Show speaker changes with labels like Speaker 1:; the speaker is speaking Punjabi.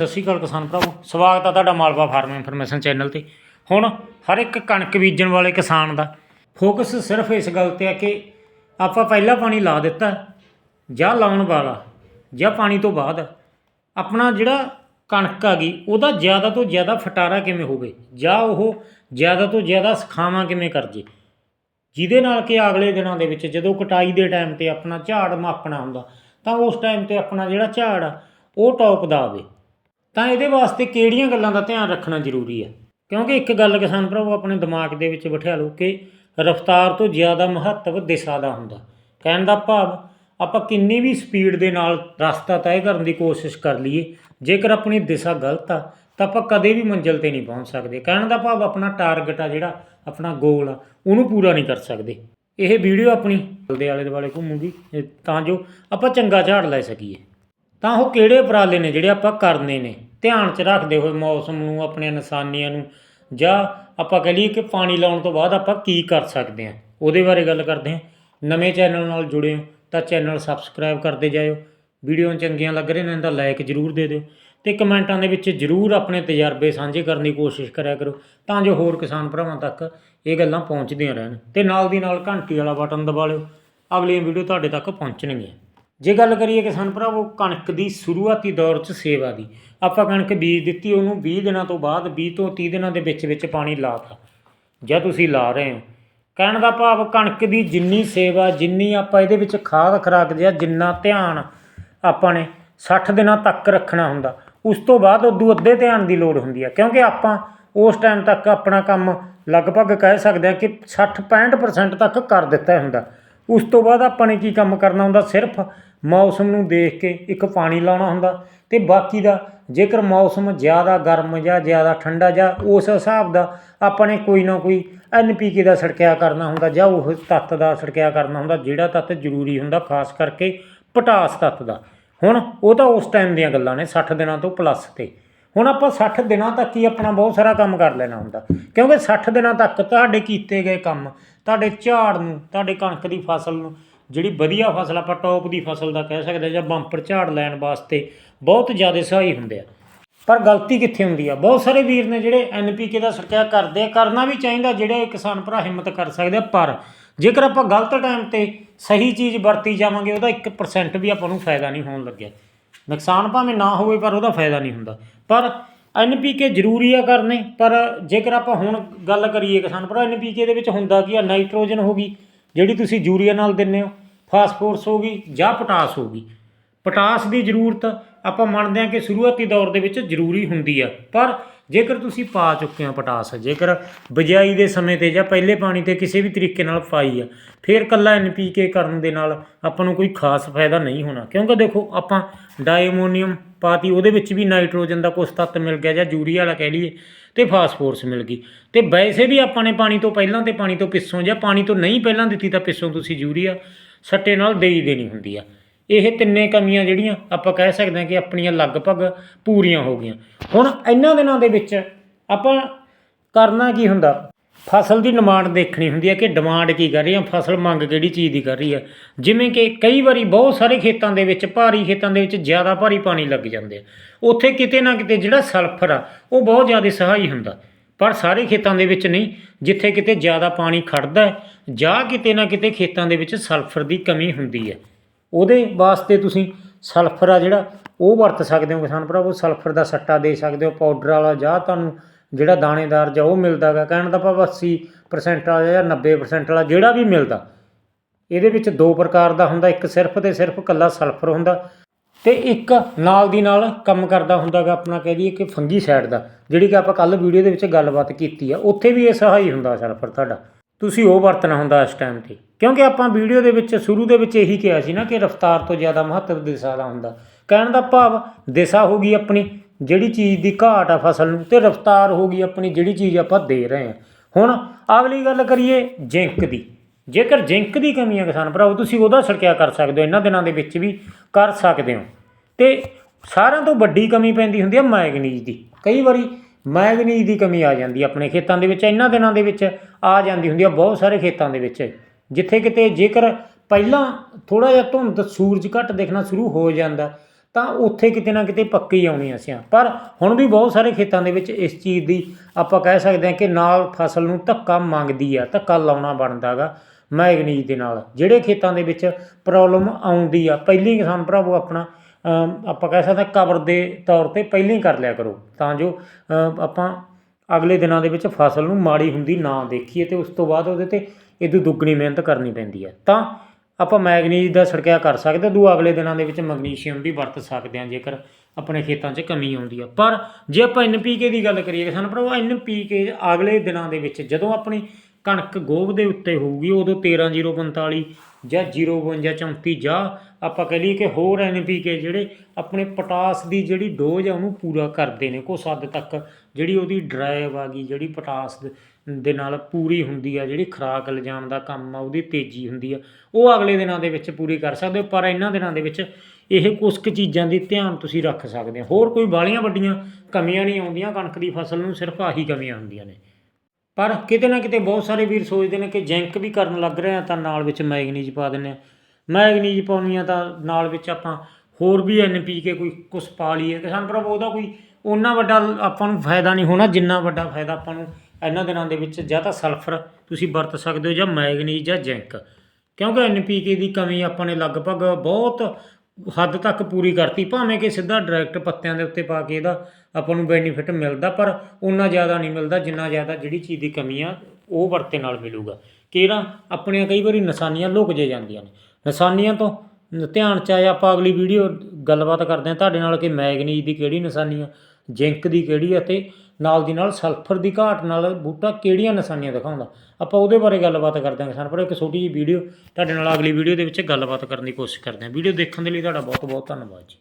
Speaker 1: ਸਤਿ ਸ਼੍ਰੀ ਅਕਾਲ ਕਿਸਾਨ ਭਰਾਵੋ, ਸਵਾਗਤ ਆ ਤੁਹਾਡਾ ਮਾਲਵਾ ਫਾਰਮ ਇਨਫੋਰਮੇਸ਼ਨ ਚੈਨਲ ਤੇ। ਹੁਣ ਹਰ ਇੱਕ ਕਣਕ ਬੀਜਣ ਵਾਲੇ ਕਿਸਾਨ ਦਾ ਫੋਕਸ ਸਿਰਫ ਇਸ ਗੱਲ ਤੇ ਆ ਕਿ ਆਪਾਂ ਪਹਿਲਾ ਪਾਣੀ ਲਾ ਦਿੱਤਾ ਜਾਂ ਲਾਉਣ ਵਾਲਾ ਜਾਂ ਪਾਣੀ ਤੋਂ ਬਾਅਦ ਆਪਣਾ ਜਿਹੜਾ ਕਣਕ ਆ ਗਈ, ਉਹਦਾ ਜ਼ਿਆਦਾ ਤੋਂ ਜ਼ਿਆਦਾ ਫਟਾਰਾ ਕਿਵੇਂ ਹੋਵੇ ਜਾਂ ਉਹ ਜ਼ਿਆਦਾ ਤੋਂ ਜ਼ਿਆਦਾ ਸਖਾਵਾਂ ਕਿਵੇਂ ਕਰ ਜੇ ਜਿਹਦੇ ਨਾਲ ਕਿ ਅਗਲੇ ਦਿਨਾਂ ਦੇ ਵਿੱਚ ਜਦੋਂ ਕਟਾਈ ਦੇ ਟਾਈਮ ਤੇ ਆਪਣਾ ਝਾੜ ਮਾਪਣਾ ਹੁੰਦਾ, ਤਾਂ ਉਸ ਟਾਈਮ ਤੇ ਆਪਣਾ ਜਿਹੜਾ ਝਾੜ ਆ, ਉਹ ਟੌਪ ਦਾ ਆਵੇ। ਤਾਂ ਇਹਦੇ ਵਾਸਤੇ ਕਿਹੜੀਆਂ ਗੱਲਾਂ ਦਾ ਧਿਆਨ ਰੱਖਣਾ ਜ਼ਰੂਰੀ ਹੈ ਕਿਉਂਕਿ ਇੱਕ ਗੱਲ ਕਿਸਾਨ ਭਰਾਵੋ, ਆਪਣੇ ਦਿਮਾਗ ਦੇ ਵਿੱਚ ਬਿਠਾ ਲਓ ਕਿ ਰਫ਼ਤਾਰ ਤੋਂ ਜ਼ਿਆਦਾ ਮਹੱਤਵ ਦਿਸ਼ਾ ਦਾ ਹੁੰਦਾ। ਕਹਿਣ ਦਾ ਭਾਵ, ਆਪਾਂ ਕਿੰਨੀ ਵੀ ਸਪੀਡ ਦੇ ਨਾਲ ਰਸਤਾ ਤੈਅ ਕਰਨ ਦੀ ਕੋਸ਼ਿਸ਼ ਕਰ ਲਈਏ, ਜੇਕਰ ਆਪਣੀ ਦਿਸ਼ਾ ਗਲਤ ਆ, ਤਾਂ ਆਪਾਂ ਕਦੇ ਵੀ ਮੰਜ਼ਿਲ ਤੇ ਨਹੀਂ ਪਹੁੰਚ ਸਕਦੇ। ਕਹਿਣ ਦਾ ਭਾਵ, ਆਪਣਾ ਟਾਰਗੇਟ ਆ ਜਿਹੜਾ, ਆਪਣਾ ਗੋਲ ਆ, ਉਹਨੂੰ ਪੂਰਾ ਨਹੀਂ ਕਰ ਸਕਦੇ। ਇਹ ਵੀਡੀਓ ਆਪਣੀ ਦੇ ਆਲੇ ਦੁਆਲੇ ਘੁੰਮੂਗੀ ਤਾਂ ਜੋ ਆਪਾਂ ਚੰਗਾ ਝਾੜ ਲੈ ਸਕੀਏ। ਤਾਂ ਉਹ ਕਿਹੜੇ ਉਪਰਾਲੇ ਨੇ ਜਿਹੜੇ ਆਪਾਂ ਕਰਨੇ ਨੇ? ਧਿਆਨ 'ਚ ਰੱਖਦੇ ਹੋਏ ਮੌਸਮ ਨੂੰ ਆਪਣੀਆਂ ਨਿਸ਼ਾਨੀਆਂ ਨੂੰ, ਜਾਂ ਆਪਾਂ ਕਹ ਲਈਏ ਕਿ ਪਾਣੀ ਲਾਉਣ ਤੋਂ ਬਾਅਦ ਆਪਾਂ ਕੀ ਕਰ ਸਕਦੇ ਹਾਂ। ਉਹਦੇ ਬਾਰੇ ਗੱਲ ਕਰਦੇ ਹਾਂ। ਨਵੇਂ ਚੈਨਲ ਨਾਲ ਜੁੜੇ ਹੋ ਤਾਂ ਚੈਨਲ ਸਬਸਕ੍ਰਾਈਬ ਕਰਦੇ ਜਾਇਓ। ਵੀਡੀਓ ਚੰਗੀਆਂ ਲੱਗ ਰਹੀਆਂ ਨੇ ਤਾਂ ਲਾਈਕ ਜ਼ਰੂਰ ਦੇ ਦਿਓ। ਤੇ ਕਮੈਂਟਾਂ ਦੇ ਵਿੱਚ ਜ਼ਰੂਰ ਆਪਣੇ ਤਜਰਬੇ ਸਾਂਝੇ ਕਰਨ ਦੀ ਕੋਸ਼ਿਸ਼ ਕਰਿਆ ਕਰੋ ਤਾਂ ਜੋ ਹੋਰ ਕਿਸਾਨ ਭਰਾਵਾਂ ਤੱਕ ਇਹ ਗੱਲਾਂ ਪਹੁੰਚਦੀਆਂ ਰਹਿਣ। ਤੇ ਨਾਲ ਦੀ ਨਾਲ ਘੰਟੀ ਵਾਲਾ ਬਟਨ ਦਬਾ ਲਿਓ। ਅਗਲੀਆਂ ਵੀਡੀਓ ਤੁਹਾਡੇ ਤੱਕ ਪਹੁੰਚਣਗੀਆਂ। ਜੇ ਗੱਲ ਕਰੀਏ ਕਿਸਾਨ ਭਰਾਵੋ ਕਣਕ ਦੀ ਸ਼ੁਰੂਆਤੀ ਦੌਰ 'ਚ ਸੇਵਾ ਦੀ, ਆਪਾਂ ਕਣਕ ਬੀਜ ਦਿੱਤੀ, ਉਹਨੂੰ 20 ਦਿਨਾਂ ਤੋਂ ਬਾਅਦ 20 ਤੋਂ 30 ਦਿਨਾਂ ਦੇ ਵਿੱਚ ਵਿੱਚ ਪਾਣੀ ਲਾਤਾ ਜਾਂ ਤੁਸੀਂ ਲਾ ਰਹੇ ਹੋ। ਕਹਿਣ ਦਾ ਭਾਵ ਕਣਕ ਦੀ ਜਿੰਨੀ ਸੇਵਾ, ਜਿੰਨੀ ਆਪਾਂ ਇਹਦੇ ਵਿੱਚ ਖਾਦ ਖਰਾਕ ਜਾਂ ਜਿੰਨਾ ਧਿਆਨ ਆਪਾਂ ਨੇ 60 ਦਿਨਾਂ ਤੱਕ ਰੱਖਣਾ ਹੁੰਦਾ, ਉਸ ਤੋਂ ਬਾਅਦ ਉਦੋਂ ਅੱਧੇ ਧਿਆਨ ਦੀ ਲੋੜ ਹੁੰਦੀ ਹੈ ਕਿਉਂਕਿ ਆਪਾਂ ਉਸ ਟਾਈਮ ਤੱਕ ਆਪਣਾ ਕੰਮ ਲਗਭਗ ਕਹਿ ਸਕਦੇ ਹਾਂ ਕਿ 60 65% ਤੱਕ ਕਰ ਦਿੱਤਾ ਹੁੰਦਾ। ਉਸ ਤੋਂ ਬਾਅਦ ਆਪਾਂ ਨੇ ਕੀ ਕੰਮ ਕਰਨਾ ਹੁੰਦਾ? ਸਿਰਫ ਮੌਸਮ ਨੂੰ ਦੇਖ ਕੇ ਇੱਕ ਪਾਣੀ ਲਾਉਣਾ ਹੁੰਦਾ ਤੇ ਬਾਕੀ ਦਾ ਜੇਕਰ ਮੌਸਮ ਜ਼ਿਆਦਾ ਗਰਮ ਜਾਂ ਜ਼ਿਆਦਾ ਠੰਡਾ ਜਾਂ ਉਸ ਹਿਸਾਬ ਦਾ ਆਪਾਂ ਨੇ ਕੋਈ ਨਾ ਕੋਈ ਐਨਪੀਕੇ ਦਾ ਛਿੜਕਿਆ ਕਰਨਾ ਹੁੰਦਾ ਜਾਂ ਉਹ ਤੱਤ ਦਾ ਛਿੜਕਿਆ ਕਰਨਾ ਹੁੰਦਾ, ਜਿਹੜਾ ਤੱਤ ਜ਼ਰੂਰੀ ਹੁੰਦਾ ਖਾਸ ਕਰਕੇ ਪਟਾਸ ਤੱਤ ਦਾ। ਹੁਣ ਉਹ ਤਾਂ ਉਸ ਟਾਈਮ ਦੀਆਂ ਗੱਲਾਂ ਨੇ 60 ਦਿਨਾਂ ਤੋਂ ਪਲੱਸ ਤੇ। ਹੁਣ ਆਪਾਂ 60 ਦਿਨਾਂ ਤੱਕ ਹੀ ਆਪਣਾ ਬਹੁਤ ਸਾਰਾ ਕੰਮ ਕਰ ਲੈਣਾ ਹੁੰਦਾ, ਕਿਉਂਕਿ 60 ਦਿਨਾਂ ਤੱਕ ਤੁਹਾਡੇ ਕੀਤੇ ਗਏ ਕੰਮ, ਤੁਹਾਡੇ ਝਾੜ ਨੂੰ, ਤੁਹਾਡੇ ਕਣਕ ਦੀ ਫਸਲ ਨੂੰ ਜਿਹੜੀ ਵਧੀਆ ਫਸਲ ਆਪਾਂ ਟੌਪ ਦੀ ਫਸਲ ਦਾ ਕਹਿ ਸਕਦੇ ਹਾਂ ਜਾਂ ਬੰਪਰ ਝਾੜ ਲੈਣ ਵਾਸਤੇ ਬਹੁਤ ਜ਼ਿਆਦਾ ਸਹਾਈ ਹੁੰਦੇ ਆ। ਪਰ ਗਲਤੀ ਕਿੱਥੇ ਹੁੰਦੀ ਆ? ਬਹੁਤ ਸਾਰੇ ਵੀਰ ਨੇ ਜਿਹੜੇ ਐਨਪੀਕੇ ਦਾ ਛਿੜਕਾਅ ਕਰਦੇ ਆ, ਕਰਨਾ ਵੀ ਚਾਹੀਦਾ, ਜਿਹੜੇ ਕਿਸਾਨ ਭਰਾ ਹਿੰਮਤ ਕਰ ਸਕਦੇ ਆ, ਪਰ ਜੇਕਰ ਆਪਾਂ ਗਲਤ ਟਾਈਮ ਤੇ ਸਹੀ ਚੀਜ਼ ਵਰਤੀ ਜਾਵਾਂਗੇ, ਉਹਦਾ 1% ਵੀ ਆਪਾਂ ਨੂੰ ਫਾਇਦਾ ਨਹੀਂ ਹੋਣ ਲੱਗਿਆ। ਨੁਕਸਾਨ ਭਾਵੇਂ ਨਾ ਹੋਵੇ, ਪਰ ਉਹਦਾ ਫਾਇਦਾ ਨਹੀਂ ਹੁੰਦਾ। ਪਰ ਐਨਪੀਕੇ ਜ਼ਰੂਰੀ ਆ ਕਰਨੇ, ਪਰ ਜੇਕਰ ਆਪਾਂ ਹੁਣ ਗੱਲ ਕਰੀਏ ਕਿਸਾਨ ਭਰਾ ਐਨਪੀਕੇ ਦੇ ਵਿੱਚ ਹੁੰਦਾ ਕੀ ਆ? ਨਾਈਟ੍ਰੋਜਨ ਹੋ ਗਈ। ਜਿਹੜੀ ਤੁਸੀਂ ਯੂਰੀਆ ਨਾਲ ਦਿੰਦੇ ਹੋ, ਫਾਸਫੋਰਸ ਹੋ ਗਈ ਜਾਂ ਪੋਟਾਸ ਹੋ ਗਈ। ਪੋਟਾਸ ਦੀ ਜ਼ਰੂਰਤ ਆਪਾਂ ਮੰਨਦੇ ਹਾਂ ਕਿ ਸ਼ੁਰੂਆਤੀ ਦੌਰ ਦੇ ਵਿੱਚ ਜ਼ਰੂਰੀ ਹੁੰਦੀ ਆ, ਪਰ ਜੇਕਰ ਤੁਸੀਂ ਪਾ ਚੁੱਕੇ ਹੋ ਪਟਾਸ, ਜੇਕਰ ਬਿਜਾਈ ਦੇ ਸਮੇਂ ਤੇ ਜਾਂ ਪਹਿਲੇ ਪਾਣੀ ਤੇ ਕਿਸੇ ਵੀ ਤਰੀਕੇ ਨਾਲ ਪਾਈ ਆ, ਫਿਰ ਕੱਲਾ ਐਨਪੀਕੇ ਕਰਨ ਦੇ ਨਾਲ ਆਪਾਂ ਨੂੰ ਕੋਈ ਖਾਸ ਫਾਇਦਾ ਨਹੀਂ ਹੋਣਾ। ਕਿਉਂਕਿ ਦੇਖੋ, ਆਪਾਂ ਡਾਈਮੋਨੀਅਮ ਪਾਤੀ, ਉਹਦੇ ਵਿੱਚ ਵੀ ਨਾਈਟ੍ਰੋਜਨ ਦਾ ਕੁਝ ਤੱਤ ਮਿਲ ਗਿਆ ਜਾਂ ਯੂਰੀਆ ਵਾਲਾ ਕਹਿ ਲਈਏ, ਤੇ ਫਾਸਫੋਰਸ ਮਿਲ ਗਈ। ਤੇ ਵੈਸੇ ਵੀ ਆਪਾਂ ਨੇ ਪਾਣੀ ਤੋਂ ਪਹਿਲਾਂ ਤੇ ਪਾਣੀ ਤੋਂ ਪਿੱਛੋਂ, ਜਾਂ ਪਾਣੀ ਤੋਂ ਨਹੀਂ ਪਹਿਲਾਂ ਦਿੱਤੀ ਤਾਂ ਪਿੱਛੋਂ ਤੁਸੀਂ ਯੂਰੀਆ ਸੱਟੇ ਨਾਲ ਦੇਈ ਦੇਣੀ ਹੁੰਦੀ ਆ। ਇਹ ਤਿੰਨੇ ਕਮੀਆਂ ਜਿਹੜੀਆਂ ਆਪਾਂ ਕਹਿ ਸਕਦੇ ਹਾਂ ਕਿ ਆਪਣੀਆਂ ਲਗਭਗ ਪੂਰੀਆਂ ਹੋ ਗਈਆਂ। ਹੁਣ ਇਹਨਾਂ ਦਿਨਾਂ ਦੇ ਵਿੱਚ ਆਪਾਂ ਕਰਨਾ ਕੀ ਹੁੰਦਾ? ਫਸਲ ਦੀ ਡਿਮਾਂਡ ਦੇਖਣੀ ਹੁੰਦੀ ਹੈ ਕਿ ਡਿਮਾਂਡ ਕੀ ਕਰ ਰਹੀ ਹੈ, ਫਸਲ ਮੰਗ ਕਿਹੜੀ ਚੀਜ਼ ਦੀ ਕਰ ਰਹੀ ਹੈ। ਜਿਵੇਂ ਕਿ ਕਈ ਵਾਰੀ ਬਹੁਤ ਸਾਰੇ ਖੇਤਾਂ ਦੇ ਵਿੱਚ, ਭਾਰੀ ਖੇਤਾਂ ਦੇ ਵਿੱਚ ਜ਼ਿਆਦਾ ਭਾਰੀ ਪਾਣੀ ਲੱਗ ਜਾਂਦੇ ਆ। ਉੱਥੇ ਕਿਤੇ ਨਾ ਕਿਤੇ ਜਿਹੜਾ ਸਲਫਰ ਆ, ਉਹ ਬਹੁਤ ਜ਼ਿਆਦਾ ਸਹਾਈ ਹੁੰਦਾ। ਪਰ ਸਾਰੇ ਖੇਤਾਂ ਦੇ ਵਿੱਚ ਨਹੀਂ, ਜਿੱਥੇ ਕਿਤੇ ਜ਼ਿਆਦਾ ਪਾਣੀ ਖੜਦਾ ਜਾਂ ਕਿਤੇ ਨਾ ਕਿਤੇ ਖੇਤਾਂ ਦੇ ਵਿੱਚ ਸਲਫਰ ਦੀ ਕਮੀ ਹੁੰਦੀ ਹੈ। ਉਹਦੇ ਵਾਸਤੇ ਤੁਸੀਂ ਸਲਫਰ ਆ ਜਿਹੜਾ, ਉਹ ਵਰਤ ਸਕਦੇ ਹੋ ਕਿਸਾਨ ਭਰਾਵੋ ਸਲਫਰ ਦਾ ਸੱਟਾ ਦੇ ਸਕਦੇ ਹੋ, ਪਾਊਡਰ ਵਾਲਾ ਜਾਂ ਤੁਹਾਨੂੰ ਜਿਹੜਾ ਦਾਣੇਦਾਰ ਜਾਂ ਉਹ ਮਿਲਦਾਗਾ ਕਹਿਣ ਦਾ ਭਾਵ 80% ਵਾਲਾ ਜਾਂ 90% ਵਾਲਾ ਜਿਹੜਾ ਵੀ ਮਿਲਦਾ। ਇਹਦੇ ਵਿੱਚ ਦੋ ਪ੍ਰਕਾਰ ਦਾ ਹੁੰਦਾ, ਇੱਕ ਸਿਰਫ ਤੇ ਸਿਰਫ ਕੱਲਾ ਸਲਫਰ ਹੁੰਦਾ ਤੇ ਇੱਕ ਨਾਲ ਦੀ ਨਾਲ ਕੰਮ ਕਰਦਾ ਹੁੰਦਾਗਾ ਆਪਣਾ ਕਹਿ ਦਈਏ ਕਿ ਫੰਗੀ ਸਾਈਡ ਦਾ, ਜਿਹੜੀ ਕਿ ਆਪਾਂ ਕੱਲ ਵੀਡੀਓ ਦੇ ਵਿੱਚ ਗੱਲਬਾਤ ਕੀਤੀ ਆ, ਉੱਥੇ ਵੀ ਇਹ ਸਹਾਈ ਹੁੰਦਾ ਸਲਫਰ ਤੁਹਾਡਾ। ਤੁਸੀਂ ਉਹ ਵਰਤਣਾ ਹੁੰਦਾ ਇਸ ਟਾਈਮ ਤੇ। ਕਿਉਂਕਿ ਆਪਾਂ ਵੀਡੀਓ ਦੇ ਵਿੱਚ, ਸ਼ੁਰੂ ਦੇ ਵਿੱਚ ਇਹੀ ਕਿਹਾ ਸੀ ਨਾ ਕਿ ਰਫ਼ਤਾਰ ਤੋਂ ਜ਼ਿਆਦਾ ਮਹੱਤਵ ਦਿਸ਼ਾ ਦਾ ਹੁੰਦਾ। ਕਹਿਣ ਦਾ ਭਾਵ, ਦਿਸ਼ਾ ਹੋ ਗਈ ਆਪਣੀ ਜਿਹੜੀ ਚੀਜ਼ ਦੀ ਘਾਟ ਆ ਫਸਲ ਨੂੰ ਤੇ ਰਫ਼ਤਾਰ ਹੋ ਗਈ ਆਪਣੀ ਜਿਹੜੀ ਚੀਜ਼ ਆਪਾਂ ਦੇ ਰਹੇ ਹਾਂ। ਹੁਣ ਅਗਲੀ ਗੱਲ ਕਰੀਏ ਜਿੰਕ ਦੀ। ਜੇਕਰ ਜਿੰਕ ਦੀ ਕਮੀ ਹੈ ਕਿਸਾਨ ਭਰਾਵੋ ਤੁਸੀਂ ਉਹਦਾ ਛਿੜਕਿਆ ਕਰ ਸਕਦੇ ਹੋ, ਇਹਨਾਂ ਦਿਨਾਂ ਦੇ ਵਿੱਚ ਵੀ ਕਰ ਸਕਦੇ ਹੋ। ਤੇ ਸਾਰਿਆਂ ਤੋਂ ਵੱਡੀ ਕਮੀ ਪੈਂਦੀ ਹੁੰਦੀ ਹੈ ਮੈਗਨੀਜ਼ ਦੀ। ਕਈ ਵਾਰੀ ਮੈਗਨੀਜ਼ ਦੀ ਕਮੀ ਆ ਜਾਂਦੀ ਆਪਣੇ ਖੇਤਾਂ ਦੇ ਵਿੱਚ, ਇਹਨਾਂ ਦਿਨਾਂ ਦੇ ਵਿੱਚ। ਆ ਜਾਂਦੀ ਹੁੰਦੀ ਆ ਬਹੁਤ ਸਾਰੇ ਖੇਤਾਂ ਦੇ ਵਿੱਚ। ਜਿੱਥੇ ਕਿਤੇ ਜੇਕਰ ਪਹਿਲਾਂ ਥੋੜਾ ਜਿਹਾ ਧੁੰਦ ਸੂਰਜ ਘੱਟ ਦੇਖਣਾ ਸ਼ੁਰੂ ਹੋ ਜਾਂਦਾ, ਤਾਂ ਉੱਥੇ ਕਿਤੇ ਨਾ ਕਿਤੇ ਪੱਕੀ ਆਉਣੀ ਅਸੀਂ ਪਰ ਹੁਣ ਵੀ ਬਹੁਤ ਸਾਰੇ ਖੇਤਾਂ ਦੇ ਵਿੱਚ ਇਸ ਚੀਜ਼ ਦੀ ਆਪਾਂ ਕਹਿ ਸਕਦੇ ਹਾਂ ਕਿ ਨਾਲ ਫਸਲ ਨੂੰ ਧੱਕਾ ਮੰਗਦੀ ਆ, ਧੱਕਾ ਲਾਉਣਾ ਬਣਦਾਗਾ ਮੈਗਨੀਜ਼ ਦੇ ਨਾਲ। ਜਿਹੜੇ ਖੇਤਾਂ ਦੇ ਵਿੱਚ ਪ੍ਰੋਬਲਮ ਆਉਂਦੀ ਆ, ਪਹਿਲੀ ਕਿਸਾਨ ਭਰਾਵੋ ਆਪਣਾ ਆਪਾਂ ਕਹਿ ਸਕਦੇ ਹਾਂ ਕਵਰ ਦੇ ਤੌਰ ਤੇ ਪਹਿਲਾਂ ਹੀ ਕਰ ਲਿਆ ਕਰੋ। ਤਾਂ ਜੋ ਆਪਾਂ ਅਗਲੇ ਦਿਨਾਂ ਦੇ ਵਿੱਚ ਫਸਲ ਨੂੰ ਮਾੜੀ ਹੁੰਦੀ ਨਾ ਦੇਖੀਏ ਤੇ ਉਸ ਤੋਂ ਬਾਅਦ ਉਹਦੇ ਤੇ ਇਹਦੀ ਦੁੱਗਣੀ ਮਿਹਨਤ ਕਰਨੀ ਪੈਂਦੀ ਹੈ। ਤਾਂ ਆਪਾਂ ਮੈਗਨੀਜ਼ ਦਾ ਛਿੜਕਿਆ ਕਰ ਸਕਦੇ ਦੂ ਅਗਲੇ ਦਿਨਾਂ ਦੇ ਵਿੱਚ ਮੈਗਨੀਸ਼ੀਅਮ ਵੀ ਵਰਤ ਸਕਦੇ ਹਾਂ ਜੇਕਰ ਆਪਣੇ ਖੇਤਾਂ 'ਚ ਕਮੀ ਆਉਂਦੀ ਆ ਪਰ ਜੇ ਆਪਾਂ ਐਨਪੀਕੇ ਦੀ ਗੱਲ ਕਰੀਏ ਕਿਸਾਨ ਭਰਾਵੋ ਐਨਪੀਕੇ ਅਗਲੇ ਦਿਨਾਂ ਦੇ ਵਿੱਚ ਜਦੋਂ ਆਪਣੀ ਕਣਕ ਗੋਭ ਦੇ ਉੱਤੇ ਹੋਊਗੀ, ਉਦੋਂ 13045 ਜਾਂ 05234 ਜਾਂ, ਆਪਾਂ ਕਹ ਲਈਏ ਕਿ ਹੋਰ ਐਨਪੀਕੇ ਜਿਹੜੇ ਆਪਣੇ ਪੋਟਾਸ ਦੀ ਜਿਹੜੀ ਡੋਜ਼ ਆ, ਉਹਨੂੰ ਪੂਰਾ ਕਰਦੇ ਨੇ, ਕੁਛ ਹੱਦ ਤੱਕ ਜਿਹੜੀ ਉਹਦੀ ਡਰਾਈਵ ਆ ਗਈ, ਜਿਹੜੀ ਪੋਟਾਸ ਦੇ- ਨਾਲ ਪੂਰੀ ਹੁੰਦੀ ਆ, ਜਿਹੜੀ ਖੁਰਾਕ ਲਿਜਾਣ ਦਾ ਕੰਮ ਆ, ਉਹਦੀ ਤੇਜ਼ੀ ਹੁੰਦੀ ਆ, ਉਹ ਅਗਲੇ ਦਿਨਾਂ ਦੇ ਵਿੱਚ ਪੂਰੀ ਕਰ ਸਕਦੇ ਹੋ, ਪਰ ਇਹਨਾਂ ਦਿਨਾਂ ਦੇ ਵਿੱਚ ਇਹ ਕੁਝ ਕੁ ਚੀਜ਼ਾਂ ਦੀ ਧਿਆਨ ਤੁਸੀਂ ਰੱਖ ਸਕਦੇ ਹੋ। ਹੋਰ ਕੋਈ ਬਾਲੀਆਂ ਵੱਡੀਆਂ ਕਮੀਆਂ ਨਹੀਂ ਆਉਂਦੀਆਂ, ਕਣਕ ਦੀ ਫਸਲ ਨੂੰ ਸਿਰਫ ਆਹੀ ਕਮੀਆਂ ਹੁੰਦੀਆਂ ਨੇ। ਪਰ ਕਿਤੇ ਨਾ ਕਿਤੇ ਬਹੁਤ ਸਾਰੇ ਵੀਰ ਸੋਚਦੇ ਨੇ ਕਿ ਜੈਂਕ ਵੀ ਕਰਨ ਲੱਗ ਰਹੇ ਆ, ਤਾਂ ਨਾਲ ਵਿੱਚ ਮੈਗਨੀਜ਼ ਪਾ ਦਿੰਦੇ ਆ। ਮੈਗਨੀਜ਼ ਪਾਉਣੀ ਆ ਤਾਂ ਨਾਲ ਵਿੱਚ ਆਪਾਂ ਹੋਰ ਵੀ ਐਨਪੀਕੇ ਕੋਈ ਕੁਛ ਪਾ ਲਈਏ। ਕਿਸਾਨ ਪ੍ਰਭ ਉਹਦਾ ਕੋਈ ਉਹਨਾਂ ਵੱਡਾ ਆਪਾਂ ਨੂੰ ਫਾਇਦਾ ਨਹੀਂ ਹੋਣਾ, ਜਿੰਨਾ ਵੱਡਾ ਫਾਇਦਾ ਆਪਾਂ ਨੂੰ ਇਹਨਾਂ ਦਿਨਾਂ ਦੇ ਵਿੱਚ ਜਾਂ ਤਾਂ ਸਲਫਰ ਤੁਸੀਂ ਵਰਤ ਸਕਦੇ ਹੋ ਜਾਂ ਮੈਗਨੀਜ਼ ਜਾਂ ਜੈਂਕ। ਕਿਉਂਕਿ ਐਨਪੀਕੇ ਦੀ ਕਮੀ ਆਪਾਂ ਨੇ ਲਗਭਗ ਬਹੁਤ ਹੱਦ ਤੱਕ ਪੂਰੀ ਕਰਤੀ, ਭਾਵੇਂ ਕਿ ਸਿੱਧਾ ਡਾਇਰੈਕਟ ਪੱਤਿਆਂ ਦੇ ਉੱਤੇ ਪਾ ਕੇ ਇਹਦਾ ਆਪਾਂ ਨੂੰ ਬੈਨੀਫਿਟ ਮਿਲਦਾ, ਪਰ ਉਨਾ ਜ਼ਿਆਦਾ ਨਹੀਂ ਮਿਲਦਾ, ਜਿੰਨਾ ਜ਼ਿਆਦਾ ਜਿਹੜੀ ਚੀਜ਼ ਦੀ ਕਮੀ ਆ, ਉਹ ਵਰਤੇ ਨਾਲ ਮਿਲੂਗਾ। ਕਿਹੜਾ? ਆਪਣੀਆਂ ਕਈ ਵਾਰੀ ਨਿਸ਼ਾਨੀਆਂ ਲੁਕ ਜੇ ਜਾਂਦੀਆਂ ਨੇ। ਨਿਸ਼ਾਨੀਆਂ ਤੋਂ ਧਿਆਨ ਚ ਆਇਆ, ਆਪਾਂ ਅਗਲੀ ਵੀਡੀਓ ਗੱਲਬਾਤ ਕਰਦੇ ਹਾਂ, ਤੁਹਾਡੇ ਨਾਲ ਕਿ ਮੈਗਨੀਜ਼ ਦੀ ਕਿਹੜੀ ਨਿਸ਼ਾਨੀ ਆ, ਜ਼ਿੰਕ ਦੀ ਕਿਹੜੀ ਅਤੇ ਨਾਲ ਦੀ ਨਾਲ ਸਲਫਰ ਦੀ ਘਾਟ ਨਾਲ ਬੂਟਾ ਕਿਹੜੀਆਂ ਨਿਸ਼ਾਨੀਆਂ ਦਿਖਾਉਂਦਾ? ਆਪਾਂ ਉਹਦੇ ਬਾਰੇ ਗੱਲਬਾਤ ਕਰਦੇ ਹਾਂ ਕਿਸਾਨ ਪਰ ਇੱਕ ਛੋਟੀ ਜਿਹੀ ਵੀਡੀਓ। ਤੁਹਾਡੇ ਨਾਲ ਅਗਲੀ ਵੀਡੀਓ ਦੇ ਵਿੱਚ ਗੱਲਬਾਤ ਕਰਨ ਦੀ ਕੋਸ਼ਿਸ਼ ਕਰਦੇ ਹਾਂ। ਵੀਡੀਓ ਦੇਖਣ ਦੇ ਲਈ ਤੁਹਾਡਾ ਬਹੁਤ ਬਹੁਤ ਧੰਨਵਾਦ ਜੀ।